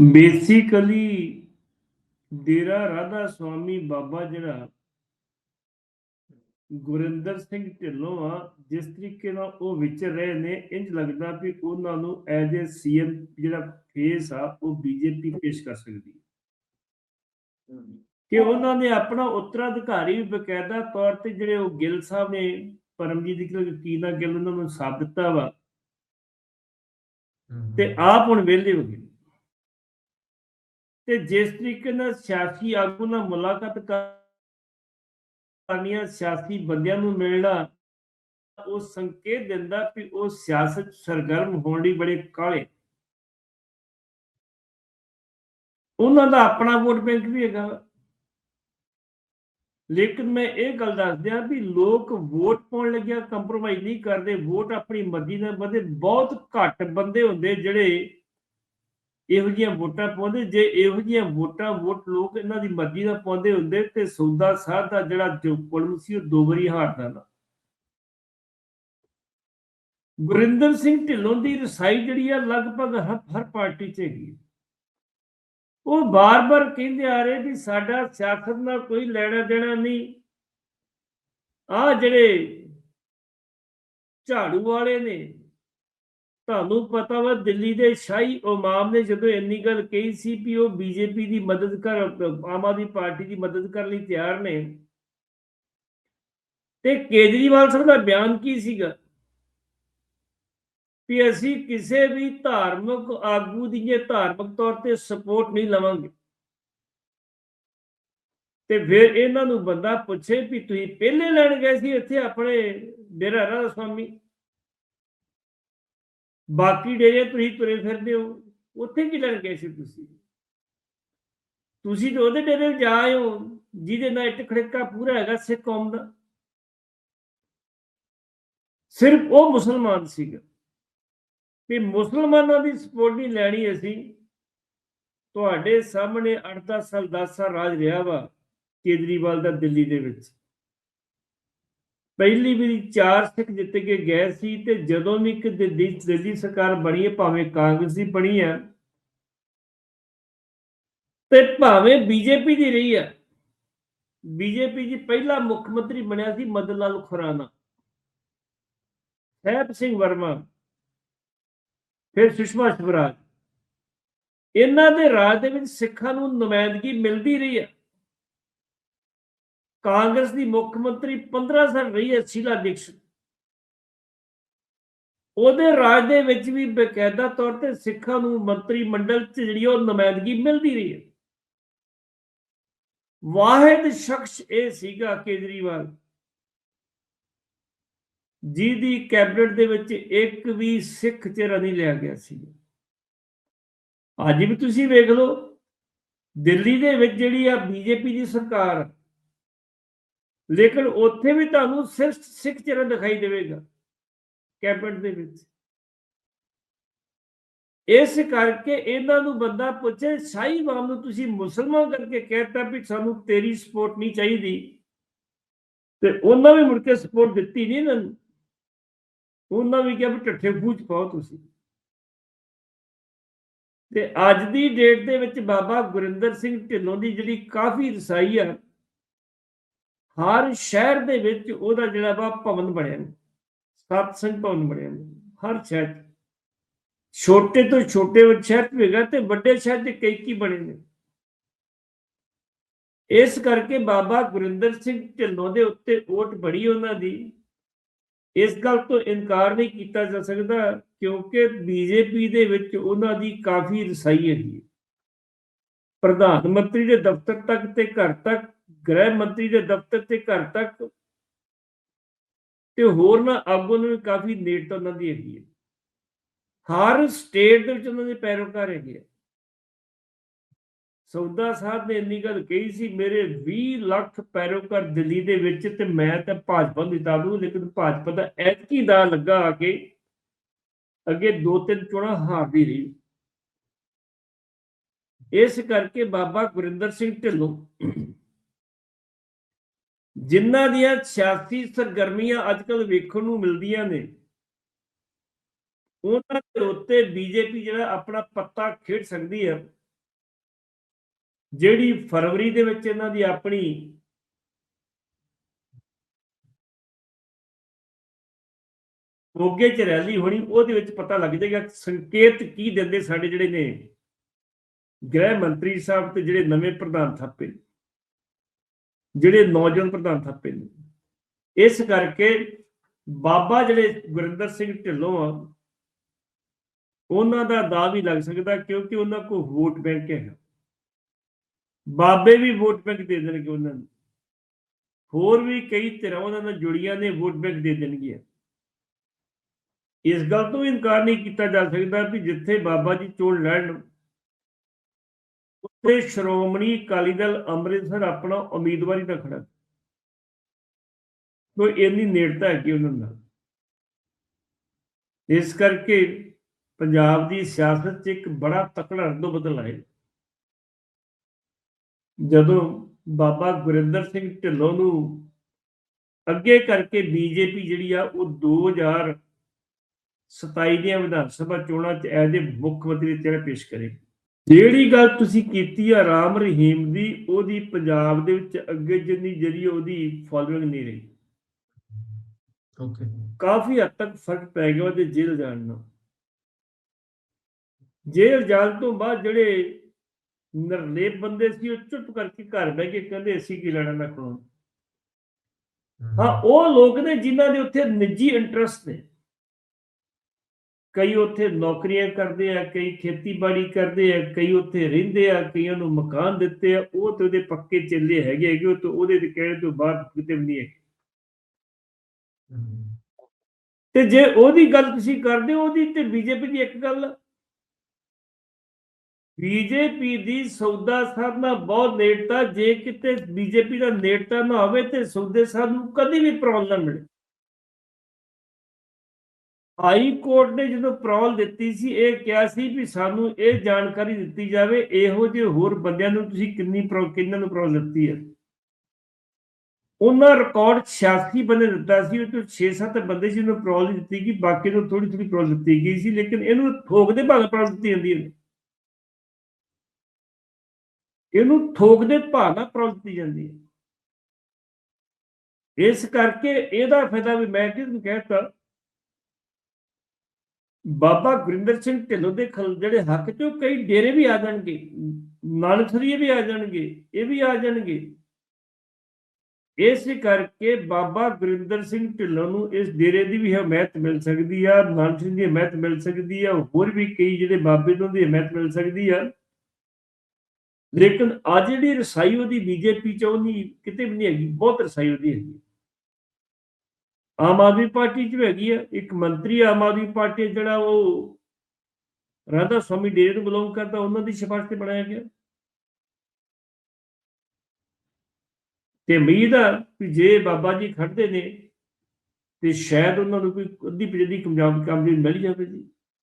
Basically Dera Radha ਸੁਆਮੀ ਬਾਬਾ ਜਿਹੜਾ ਗੁਰਿੰਦਰ ਸਿੰਘ ਢਿੱਲੋਂ ਆ ਜਿਸ ਤਰੀਕੇ ਨਾਲ ਉਹ ਵਿਚਰ ਰਹੇ ਨੇ ਇੰਜ ਲੱਗਦਾ ਵੀ ਉਹਨਾਂ ਨੂੰ ਐਜ਼ ਏ ਸੀਐਮ ਜਿਹੜਾ ਫੇਸ ਆ ਉਹ ਬੀਜੇਪੀ ਪੇਸ਼ ਕਰ ਸਕਦੀ ਹੈ। ਕਿ ਉਹਨਾਂ ਨੇ ਆਪਣਾ ਉੱਤਰਾਧਿਕਾਰੀ ਵੀ ਬਕਾਇਦਾ ਤੌਰ ਤੇ ਜਿਹੜੇ ਉਹ ਗਿੱਲ ਸਾਹਿਬ ਨੇ ਪਰਮਜੀਤ ਦੀ ਕੀਨਾ ਗਿੱਲ ਉਹਨਾਂ ਨੂੰ ਸਾਥ ਦਿੱਤਾ ਵਾ। ਤੇ ਆਪ ਹੁਣ ਵਿਹਲੇ ਹੋ ਗਏ। ਤੇ ਜਿਸ ਤਰੀਕੇ ਨਾਲ ਸਿਆਸੀ ਆਗੂ ਨਾਲ ਮੁਲਾਕਾਤ ਕਰਨੀਆਂ ਸਿਆਸੀ ਬੰਦਿਆਂ ਨੂੰ ਮਿਲਣਾ, ਉਹ ਸੰਕੇਤ ਦਿੰਦਾ ਕਿ ਉਹ ਸਿਆਸਤ ਸਰਗਰਮ ਹੋਣ ਲਈ ਬੜੇ ਕਾਲੇ। ਉਹਨਾਂ ਦਾ ਆਪਣਾ ਵੋਟ ਬੈਂਕ ਵੀ ਹੈਗਾ। ਲੇਕਿਨ ਮੈਂ ਇਹ ਗੱਲ ਦੱਸ ਦਿਆਂ ਵੀ ਲੋਕ ਵੋਟ ਪਾਉਣ ਲੱਗਿਆ, ਕੰਪਰੋਮਾਈਜ਼ ਨਹੀਂ ਕਰਦੇ, ਵੋਟ ਆਪਣੀ ਮਰਜ਼ੀ ਨਾਲ ਬੰਦੇ, ਬਹੁਤ ਘੱਟ ਬੰਦੇ ਹੁੰਦੇ ਜਿਹੜੇ ਇਹੋ ਜਿਹੀਆਂ ਵੋਟਾਂ ਪਾਉਂਦੇ, ਜੇ ਇਹੋ ਜਿਹੀਆਂ ਵੋਟਾਂ ਵੋਟ ਲੋਕ ਇਹਨਾਂ ਦੀ ਮਰਜ਼ੀ ਨਾਲ ਪਾਉਂਦੇ ਹੁੰਦੇ, ਤੇ ਸੌਦਾ ਸਾਧ ਦਾ ਜਿਹੜਾ ਕੁਲਮ ਸੀ ਉਹ ਦੋ ਵਾਰੀ ਹਾਰਦਾ ਨਾ ਗੁਰਿੰਦਰ ਸਿੰਘ ਢਿੱਲੋਂ ਦੀ ਰਸਾਈ ਜਿਹੜੀ ਆ ਲਗਭਗ ਹਰ ਪਾਰਟੀ 'ਚ ਹੈਗੀ ਉਹ ਬਾਰ-ਬਾਰ ਕਹਿੰਦੇ ਆ ਰਹੇ ਵੀ ਸਾਡਾ ਸਿਆਸਤ ਨਾਲ ਕੋਈ ਲੈਣਾ ਦੇਣਾ ਨਹੀਂ। ਆ ਜਿਹੜੇ ਝਾੜੂ ਵਾਲੇ ਨੇ ਤੁਹਾਨੂੰ ਪਤਾ ਵਾ ਦਿੱਲੀ ਦੇ ਸ਼ਾਹੀ ਇਮਾਮ ਨੇ ਜਦੋਂ ਇੰਨੀ ਗੱਲ ਕਹੀ ਸੀ ਵੀ ਉਹ ਬੀਜੇਪੀ ਦੀ ਮਦਦ ਕਰ ਆਮ ਆਦਮੀ ਪਾਰਟੀ ਦੀ ਮਦਦ ਕਰਨ ਲਈ ਤਿਆਰ ਨੇ, ਤੇ ਕੇਜਰੀਵਾਲ ਸਾਹਿਬ ਦਾ ਬਿਆਨ ਕੀ ਸੀਗਾ? ਵੀ ਅਸੀਂ ਕਿਸੇ ਵੀ ਧਾਰਮਿਕ ਆਗੂ ਦੀ ਜੇ ਧਾਰਮਿਕ ਤੌਰ ਤੇ ਸਪੋਰਟ ਨਹੀਂ ਲਵਾਂਗੇ, ਤੇ ਫਿਰ ਇਹਨਾਂ ਨੂੰ ਬੰਦਾ ਪੁੱਛੇ ਵੀ ਤੁਸੀਂ ਪਹਿਲੇ ਲੈਣ ਗਏ ਸੀ ਇੱਥੇ ਆਪਣੇ ਡੇਰਾ ਰਾਧਾ ਸੁਆਮੀ ਬਾਕੀ ਡੇਰੇ ਤੁਸੀਂ ਤੁਰੇ ਫਿਰਦੇ ਹੋ, ਉੱਥੇ ਕੀ ਲੈਣ ਗਏ ਸੀ ਤੁਸੀਂ? ਤੁਸੀਂ ਤਾਂ ਉਹਦੇ ਡੇਰੇ ਜਾਏ ਹੋ, ਜਿਹਦੇ ਨਾਲ ਇੱਟ ਖੜਕਾ ਪੂਰਾ ਹੈਗਾ ਸਿੱਖ ਕੌਮ ਦਾ। ਸਿਰਫ ਉਹ ਮੁਸਲਮਾਨ ਸੀਗਾ। ਤੇ ਮੁਸਲਮਾਨਾਂ ਦੀ ਸਪੋਰਟ ਨਹੀਂ ਲੈਣੀ ਅਸੀਂ। ਤੁਹਾਡੇ ਸਾਹਮਣੇ 8-10 ਸਾਲ 10 ਸਾਲ ਰਾਜ ਰਿਹਾ ਵਾ ਕੇਜਰੀਵਾਲ ਦਾ ਦਿੱਲੀ ਦੇ ਵਿੱਚ। ਪਹਿਲੀ ਵਾਰੀ ਚਾਰ ਸਿੱਖ ਜਿੱਤ ਕੇ ਗਏ ਸੀ ਤੇ ਜਦੋਂ ਵੀ ਕਿ ਦਿੱਲੀ ਦਿੱਲੀ ਸਰਕਾਰ ਬਣੀ ਹੈ, ਭਾਵੇਂ ਕਾਂਗਰਸ ਦੀ ਬਣੀ ਹੈ। ਤੇ ਭਾਵੇਂ ਬੀਜੇਪੀ ਦੀ ਰਹੀ ਹੈ। ਬੀਜੇਪੀ ਜੀ ਪਹਿਲਾ ਮੁੱਖ ਮੰਤਰੀ ਬਣਿਆ ਸੀ ਮਦਨ ਲਾਲ ਖੁਰਾਨਾ। ਸਾਹਿਬ ਸਿੰਘ ਵਰਮਾ, ਫਿਰ ਸੁਸ਼ਮਾ ਸਵਰਾਜ। ਇਹਨਾਂ ਦੇ ਰਾਜ ਦੇ ਵਿੱਚ ਸਿੱਖਾਂ ਨੂੰ ਨੁਮਾਇੰਦਗੀ ਮਿਲਦੀ ਰਹੀ ਹੈ। ਕਾਂਗਰਸ ਦੀ ਮੁੱਖ ਮੰਤਰੀ 15 ਸਾਲ ਰਹੀ ਹੈ ਸ਼ੀਲਾ ਦੀਕਸ਼ਿਤ। ਉਹਦੇ ਰਾਜ ਦੇ ਵਿੱਚ ਵੀ ਬਕਾਇਦਾ ਤੌਰ ਤੇ ਸਿੱਖਾਂ ਨੂੰ ਮੰਤਰੀ ਮੰਡਲ ਚ ਜਿਹੜੀ ਉਹ ਨੁਮਾਇੰਦਗੀ ਮਿਲਦੀ ਰਹੀ ਹੈ। ਵਾਹਿਦ ਸ਼ਖਸ ਇਹ ਸੀਗਾ ਕੇਜਰੀਵਾਲ, ਜਿਹਦੀ ਕੈਬਨਿਟ ਦੇ ਵਿੱਚ ਇੱਕ ਵੀ ਸਿੱਖ ਚਿਹਰਾ ਨਹੀਂ ਲਿਆ ਗਿਆ ਸੀ। ਅੱਜ ਵੀ ਤੁਸੀਂ ਵੇਖ ਲਓ, ਦਿੱਲੀ ਦੇ ਵਿੱਚ ਜਿਹੜੀ ਆ ਬੀਜੇਪੀ ਦੀ ਸਰਕਾਰ ਲੇਕਿਨ ਉੱਥੇ ਵੀ ਤੁਹਾਨੂੰ ਸਿਰਫ ਸਿੱਖ ਚਿਹਰਾ ਦਿਖਾਈ ਦੇਵੇਗਾ, ਕੈਬਨਿਟ ਦੇ ਵਿੱਚ। ਇਸ ਕਰਕੇ ਇਹਨਾਂ ਨੂੰ ਬੰਦਾ ਪੁੱਛੇ, ਸ਼ਾਹੀ ਮਾਮ ਨੂੰ ਤੁਸੀਂ ਮੁਸਲਮਾਨ ਕਰਕੇ ਕਹਿਤਾ ਵੀ ਸਾਨੂੰ ਤੇਰੀ ਸਪੋਰਟ ਨਹੀਂ ਚਾਹੀਦੀ। ਤੇ ਉਹਨਾਂ ਵੀ ਮੁੜ ਕੇ ਸਪੋਰਟ ਦਿੱਤੀ ਨਹੀਂ ਇਹਨਾਂ ਨੂੰ। ਉਹਨਾਂ ਵੀ ਕਿਹਾ ਵੀ ਟੱਠੇ ਫੂਚ ਪਾਓ ਤੁਸੀਂ। ਤੇ ਅੱਜ ਦੀ ਡੇਟ ਦੇ ਵਿੱਚ ਬਾਬਾ ਗੁਰਿੰਦਰ ਸਿੰਘ ਢਿੱਲੋਂ ਦੀ ਜਿਹੜੀ ਕਾਫੀ ਰਸਾਈ ਆ ਹਰ ਸ਼ਹਿਰ ਦੇ ਵਿੱਚ ਉਹਦਾ ਜਿਹੜਾ ਵਾ ਭਵਨ ਬਣਿਆ ਨੇ ਸਤ ਸਿੰਘ ਭਵਨ ਬਣਿਆ ਨੇ ਹਰ ਸ਼ਹਿਰ ਛੋਟੇ ਤੋਂ ਛੋਟੇ ਸ਼ਹਿਰ 'ਚ ਤੇ ਵੱਡੇ ਸ਼ਹਿਰ 'ਚ ਕਈ ਕੀ ਬਣੇ ਨੇ। ਇਸ ਕਰਕੇ ਬਾਬਾ ਗੁਰਿੰਦਰ ਸਿੰਘ ਢਿੱਲੋਂ ਦੇ ਉੱਤੇ ਓਟ ਬੜੀ ਉਹਨਾਂ ਦੀ। ਇਸ ਗੱਲ ਤੋਂ ਇਨਕਾਰ ਨਹੀਂ ਕੀਤਾ ਜਾ ਸਕਦਾ ਕਿਉਂਕਿ ਬੀਜੇਪੀ ਦੇ ਵਿੱਚ ਉਹਨਾਂ ਦੀ ਕਾਫੀ ਰਸਾਈ ਹੈਗੀ ਪ੍ਰਧਾਨ ਮੰਤਰੀ ਦੇ ਦਫ਼ਤਰ ਤੱਕ ਤੇ ਘਰ ਤੱਕ ਗ੍ਰਹਿ ਮੰਤਰੀ ਦੇ ਦਫ਼ਤਰ ਤੇ ਘਰ ਤੱਕ ਤੇ ਹੋਰ ਨਾ ਆਗੂ ਨੂੰ ਵੀ ਕਾਫੀ ਨੇੜਤਾ ਉਹਨਾਂ ਦੀ ਹੈਗੀ ਹੈ। ਹਰ ਸਟੇਟ ਦੇ ਵਿੱਚ ਉਹਨਾਂ ਦੇ ਪੈਰੋਕਾਰ ਹੈਗੇ ਆ। ਸੌਦਾ ਸਾਹਿਬ ਨੇ ਇੰਨੀ ਗੱਲ ਕਹੀ ਸੀ, ਮੇਰੇ 20 ਲੱਖ ਪੈਰੋਕਾਰ ਦਿੱਲੀ ਦੇ ਵਿੱਚ ਤੇ ਮੈਂ ਤਾਂ ਭਾਜਪਾ ਨੂੰ ਜਿਤਾ ਦੂੰ ਲੇਕਿਨ ਭਾਜਪਾ ਦਾ ਐਤਕੀ ਦਾ ਲੱਗਾ ਆ ਕੇ ਅੱਗੇ ਦੋ ਤਿੰਨ ਚੋਣਾਂ ਹਾਰਦੀ ਰਹੀ। ਇਸ ਕਰਕੇ ਬਾਬਾ ਗੁਰਿੰਦਰ ਸਿੰਘ ਢਿੱਲੋਂ ਜਿਨ੍ਹਾਂ ਦੀਆਂ ਸਿਆਸੀ ਸਰਗਰਮੀਆਂ ਅੱਜਕੱਲ ਵੇਖਣ ਨੂੰ ਮਿਲਦੀਆਂ ਨੇ ਉਹਨਾਂ ਦੇ ਉੱਤੇ ਬੀਜੇਪੀ ਜਿਹੜਾ ਆਪਣਾ ਪੱਤਾ ਖੇਡ ਸਕਦੀ ਹੈ ਜਿਹੜੀ ਫਰਵਰੀ ਦੇ ਵਿੱਚ ਇਹਨਾਂ ਦੀ ਆਪਣੀ ਮੋਗੇ ਚ ਰੈਲੀ ਹੋਣੀ ਉਹਦੇ ਵਿੱਚ ਪਤਾ ਲੱਗ ਜਾਏਗਾ ਸੰਕੇਤ ਕੀ ਦਿੰਦੇ ਸਾਡੇ ਜਿਹੜੇ ਨੇ ਗ੍ਰਹਿ ਮੰਤਰੀ ਸਾਹਿਬ ਤੇ ਜਿਹੜੇ ਨਵੇਂ ਪ੍ਰਧਾਨ ਥਾਪੇ। ਨੇ, ਜਿਹੜੇ ਨੌਜਵਾਨ ਪ੍ਰਧਾਨ ਥਾਪੇ ਨੇ। ਇਸ ਕਰਕੇ ਬਾਬਾ ਜਿਹੜੇ ਗੁਰਿੰਦਰ ਸਿੰਘ ਢਿੱਲੋਂ ਆ, ਉਹਨਾਂ ਦਾ ਦਾ ਵੀ ਲੱਗ ਸਕਦਾ ਕਿਉਂਕਿ ਉਹਨਾਂ ਕੋਲ ਵੋਟ ਬੈਂਕ ਹੈ। ਬਾਬੇ ਵੀ ਵੋਟ ਬੈਂਕ ਦੇ ਦੇਣਗੇ ਉਹਨਾਂ ਨੂੰ। ਹੋਰ ਵੀ ਕਈ ਧਿਰਾਂ ਉਹਨਾਂ ਨਾਲ ਜੁੜੀਆਂ ਨੇ, ਵੋਟ ਬੈਂਕ ਦੇ ਦੇਣਗੀਆਂ। ਇਸ ਗੱਲ ਤੋਂ ਇਨਕਾਰ ਨਹੀਂ ਕੀਤਾ ਜਾ ਸਕਦਾ ਵੀ ਜਿੱਥੇ ਬਾਬਾ ਜੀ ਚੋਣ ਲੜਨ ਉੱਥੇ ਸ਼੍ਰੋਮਣੀ ਅਕਾਲੀ ਦਲ ਅੰਮ੍ਰਿਤਸਰ ਆਪਣਾ ਉਮੀਦਵਾਰੀ ਦਾ ਖੜਾ। ਕੋਈ ਇੰਨੀ ਨੇੜਤਾ ਹੈਗੀ ਉਹਨਾਂ ਨਾਲ। ਇਸ ਕਰਕੇ ਪੰਜਾਬ ਦੀ ਸਿਆਸਤ 'ਚ ਇੱਕ ਬੜਾ ਤਕੜਾ ਰਦੋ ਬਦਲ ਆਏ ਜਦੋਂ ਬਾਬਾ ਗੁਰਿੰਦਰ ਸਿੰਘ ਢਿੱਲੋਂ ਨੂੰ ਅੱਗੇ ਕਰਕੇ ਬੀਜੇਪੀ ਜਿਹੜੀ ਆ, ਉਹ 2027 ਦੀਆਂ ਵਿਧਾਨ ਸਭਾ ਚੋਣਾਂ 'ਚ ਐਜ਼ ਏ ਮੁੱਖ ਮੰਤਰੀ ਦੇ ਪੇਸ਼ ਕਰੇਗੀ। ਜਿਹੜੀ ਗੱਲ ਤੁਸੀਂ ਕੀਤੀ ਆ ਰਾਮ ਰਹੀਮ ਦੀ ਉਹਦੀ ਪੰਜਾਬ ਦੇ ਵਿੱਚ ਅੱਗੇ ਜਿੰਨੀ ਜਿਹੜੀ ਉਹਦੀ ਫਾਲੋਇੰਗ ਨਹੀਂ ਰਹੀ। ਓਕੇ ਕਾਫੀ ਹੱਦ ਤੱਕ ਫ਼ਰਕ ਪੈ ਗਿਆ ਉਹਦੇ ਜੇਲ੍ਹ ਜਾਣ ਨਾਲ। ਜੇਲ੍ਹ ਜਾਣ ਤੋਂ ਬਾਅਦ ਜਿਹੜੇ ਨਿਰਲੇਪ ਬੰਦੇ ਸੀ ਉਹ ਚੁੱਪ ਕਰਕੇ ਘਰ ਬਹਿ ਕੇ ਕਹਿੰਦੇ ਅਸੀਂ ਕੀ ਲੈਣਾ ਨਾ ਕੋਲ ਹਾਂ ਉਹ ਲੋਕ ਨੇ ਜਿਨ੍ਹਾਂ ਦੇ ਉੱਥੇ ਨਿੱਜੀ ਇੰਟਰਸਟ ਨੇ। ਕਈ ਉੱਥੇ ਨੌਕਰੀਆਂ ਕਰਦੇ ਆ, ਕਈ ਖੇਤੀਬਾੜੀ ਕਰਦੇ ਆ, ਕਈ ਉੱਥੇ ਰਹਿੰਦੇ ਆ, ਕਈਆਂ ਨੂੰ ਮਕਾਨ ਦਿੱਤੇ ਆ, ਉਹ ਤੇ ਉਹਦੇ ਪੱਕੇ ਚੱਲੇ ਹੈਗੇ ਕਿ ਉਹ ਤੇ ਉਹਦੇ ਦੇ ਕਹਿਣੇ ਤੋਂ ਬਾਅਦ ਕਿਤੇ ਵੀ ਨਹੀਂ ਹੈ ਤੇ ਜੇ ਉਹਦੀ ਗੱਲ ਤੁਸੀਂ ਕਰਦੇ ਹੋ, ਉਹਦੀ ਤੇ ਬੀਜੇਪੀ ਦੀ ਇੱਕ ਗੱਲ ਬੀਜੇਪੀ ਦੀ ਸੌਦਾ ਸਾਹਿਬ ਨਾਲ ਬਹੁਤ ਨੇੜਤਾ, ਜੇ ਕਿਤੇ ਬੀਜੇਪੀ ਦਾ ਨੇੜਤਾ ਨਾ ਹੋਵੇ ਤੇ ਸੌਦੇ ਸਾਹਿਬ ਨੂੰ ਕਦੀ ਵੀ ਪ੍ਰੋਬਲਮ ਮਿਲੇ। ਹਾਈ ਕੋਰਟ ਨੇ ਜਦੋਂ ਪ੍ਰੋਲ ਦਿੱਤੀ ਸੀ, ਇਹ ਕਿਹਾ ਸੀ ਵੀ ਸਾਨੂੰ ਇਹ ਜਾਣਕਾਰੀ ਦਿੱਤੀ ਜਾਵੇ, ਇਹੋ ਜਿਹੇ ਹੋਰ ਬੰਦਿਆਂ ਨੂੰ ਤੁਸੀਂ ਕਿੰਨੀ ਕਿੰਨਾਂ ਨੂੰ ਪ੍ਰੋਲ ਦਿੱਤੀ ਹੈ? ਉਹਨਾਂ ਰਿਕਾਰਡ 86 ਬੰਦੇ ਦਿੱਤਾ ਸੀ, ਉਹ ਤੋਂ 6-7 ਬੰਦੇ ਸੀ, ਉਹਨੂੰ ਪ੍ਰੋਲ ਦਿੱਤੀ ਗਈ, ਬਾਕੀ ਨੂੰ ਥੋੜੀ ਥੋੜੀ ਪ੍ਰੋਲ ਦਿੱਤੀ ਗਈ ਸੀ, ਲੇਕਿਨ ਇਹਨੂੰ ਥੋਕ ਦੇ ਭਾਗ ਪ੍ਰੋਲ ਦਿੱਤੀ ਜਾਂਦੀ ਹੈ। ਇਹਨੂੰ ਥੋਕ ਦੇ ਭਾਗ ਨਾਲ ਪ੍ਰੋਲ ਦਿੱਤੀ ਜਾਂਦੀ ਹੈ। ਇਸ ਕਰਕੇ ਇਹਦਾ ਫਾਇਦਾ ਵੀ ਮੈਂ ਕਿਹਨੂੰ ਕਹਿਤਾ ਬਾਬਾ ਗੁਰਿੰਦਰ ਸਿੰਘ ਢਿੱਲੋਂ ਦੇ ਖਲ, ਜਿਹੜੇ ਹੱਕ ਚੋਂ ਕਈ ਡੇਰੇ ਵੀ ਆ ਜਾਣਗੇ ਨਾਨਕਸਰੀਏ ਵੀ ਆ ਜਾਣਗੇ, ਇਹ ਵੀ ਆ ਜਾਣਗੇ। ਇਸ ਕਰਕੇ ਬਾਬਾ ਗੁਰਿੰਦਰ ਸਿੰਘ ਢਿੱਲੋਂ ਨੂੰ ਇਸ ਡੇਰੇ ਦੀ ਵੀ ਹਮਾਇਤ ਮਿਲ ਸਕਦੀ ਆ ਨਾਨਕ ਦੀ ਹਮਾਇਤ ਮਿਲ ਸਕਦੀ ਆ, ਹੋਰ ਵੀ ਕਈ ਜਿਹੜੇ ਬਾਬੇ ਨੂੰ ਦੀ ਹਮਾਇਤ ਮਿਲ ਸਕਦੀ ਆ। ਲੇਕਿਨ ਅੱਜ ਜਿਹੜੀ ਰਸਾਈ ਉਹਦੀ ਬੀਜੇਪੀ ਚ ਉਹਦੀ ਕਿਤੇ ਵੀ ਨਹੀਂ ਹੈਗੀ, ਬਹੁਤ ਰਸਾਈ ਉਹਦੀ ਹੈਗੀ ਆਮ ਆਦਮੀ ਪਾਰਟੀ ਚ ਵੀ ਹੈਗੀ ਆ, ਇੱਕ ਮੰਤਰੀ ਆਮ ਆਦਮੀ ਪਾਰਟੀ ਜਿਹੜਾ ਉਹ ਰਾਧਾ ਸਵਾਮੀ ਡੇਰੇ ਨੂੰ ਬਿਲੋਂਗ ਕਰਦਾ, ਉਹਨਾਂ ਦੀ ਸਿਫਾਰਿਸ਼ ਤੇ ਬਣਾਇਆ ਗਿਆ। ਤੇ ਉਮੀਦ ਆ ਕਿ ਜੇ ਬਾਬਾ ਜੀ ਖੜਦੇ ਨੇ, ਤੇ ਸ਼ਾਇਦ ਉਹਨਾਂ ਨੂੰ ਕੋਈ ਅੱਧੀ ਪਜਦੀ ਕਾਮਯਾਬ ਕਾਮਯਾਬੀ ਮਿਲ ਜਾਵੇ ਜੀ।